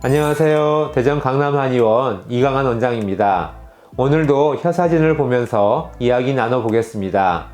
안녕하세요. 대전 강남 한의원 이강한 원장입니다. 오늘도 혀 사진을 보면서 이야기 나눠보겠습니다.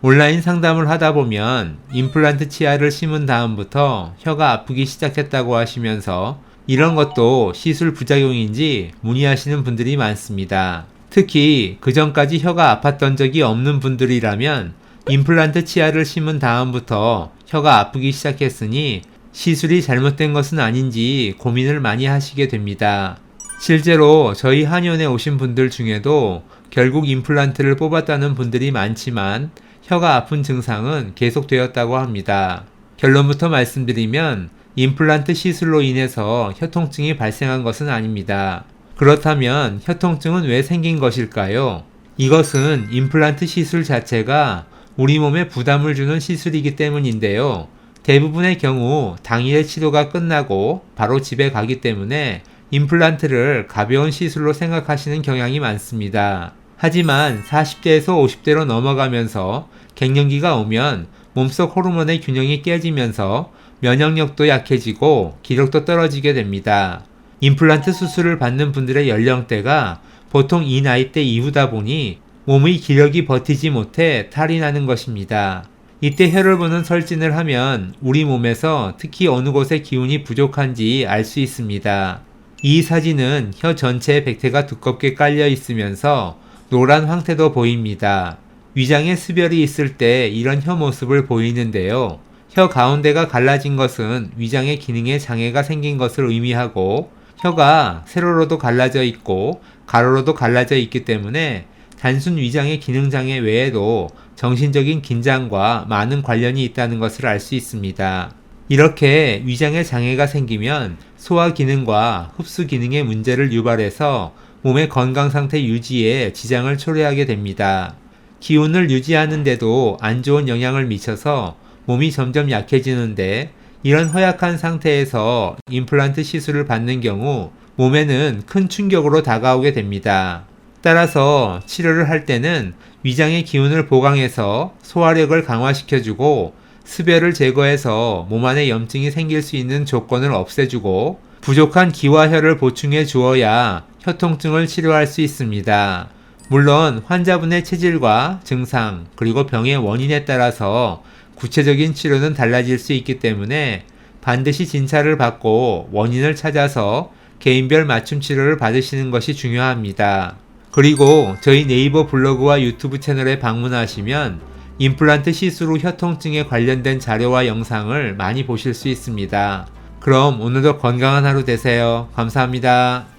온라인 상담을 하다 보면 임플란트 치아를 심은 다음부터 혀가 아프기 시작했다고 하시면서 이런 것도 시술 부작용인지 문의하시는 분들이 많습니다. 특히 그 전까지 혀가 아팠던 적이 없는 분들이라면 임플란트 치아를 심은 다음부터 혀가 아프기 시작했으니 시술이 잘못된 것은 아닌지 고민을 많이 하시게 됩니다. 실제로 저희 한의원에 오신 분들 중에도 결국 임플란트를 뽑았다는 분들이 많지만 혀가 아픈 증상은 계속되었다고 합니다. 결론부터 말씀드리면 임플란트 시술로 인해서 혀통증이 발생한 것은 아닙니다. 그렇다면 혀통증은 왜 생긴 것일까요? 이것은 임플란트 시술 자체가 우리 몸에 부담을 주는 시술이기 때문인데요. 대부분의 경우 당일의 치료가 끝나고 바로 집에 가기 때문에 임플란트를 가벼운 시술로 생각하시는 경향이 많습니다. 하지만 40대에서 50대로 넘어가면서 갱년기가 오면 몸속 호르몬의 균형이 깨지면서 면역력도 약해지고 기력도 떨어지게 됩니다. 임플란트 수술을 받는 분들의 연령대가 보통 이 나이대 이후다 보니 몸의 기력이 버티지 못해 탈이 나는 것입니다. 이때 보는 설진을 하면 우리 몸에서 특히 어느 곳에 기운이 부족한지 알 수 있습니다. 이 사진은 혀 전체에 백태가 두껍게 깔려 있으면서 노란 황태도 보입니다. 위장에 수별이 있을 때 이런 혀 모습을 보이는데요. 혀 가운데가 갈라진 것은 위장의 기능에 장애가 생긴 것을 의미하고 혀가 세로로도 갈라져 있고 가로로도 갈라져 있기 때문에 단순 위장의 기능 장애 외에도 정신적인 긴장과 많은 관련이 있다는 것을 알 수 있습니다. 이렇게 위장에 장애가 생기면 소화 기능과 흡수 기능의 문제를 유발해서 몸의 건강 상태 유지에 지장을 초래하게 됩니다. 기운을 유지하는데도 안 좋은 영향을 미쳐서 몸이 점점 약해지는데 이런 허약한 상태에서 임플란트 시술을 받는 경우 몸에는 큰 충격으로 다가오게 됩니다. 따라서 치료를 할 때는 위장의 기운을 보강해서 소화력을 강화시켜주고 습열을 제거해서 몸 안에 염증이 생길 수 있는 조건을 없애주고 부족한 기와 혈을 보충해 주어야 혀통증을 치료할 수 있습니다. 물론 환자분의 체질과 증상 그리고 병의 원인에 따라서 구체적인 치료는 달라질 수 있기 때문에 반드시 진찰을 받고 원인을 찾아서 개인별 맞춤 치료를 받으시는 것이 중요합니다. 그리고 저희 네이버 블로그와 유튜브 채널에 방문하시면 임플란트 시술 후 혀통증에 관련된 자료와 영상을 많이 보실 수 있습니다. 그럼 오늘도 건강한 하루 되세요. 감사합니다.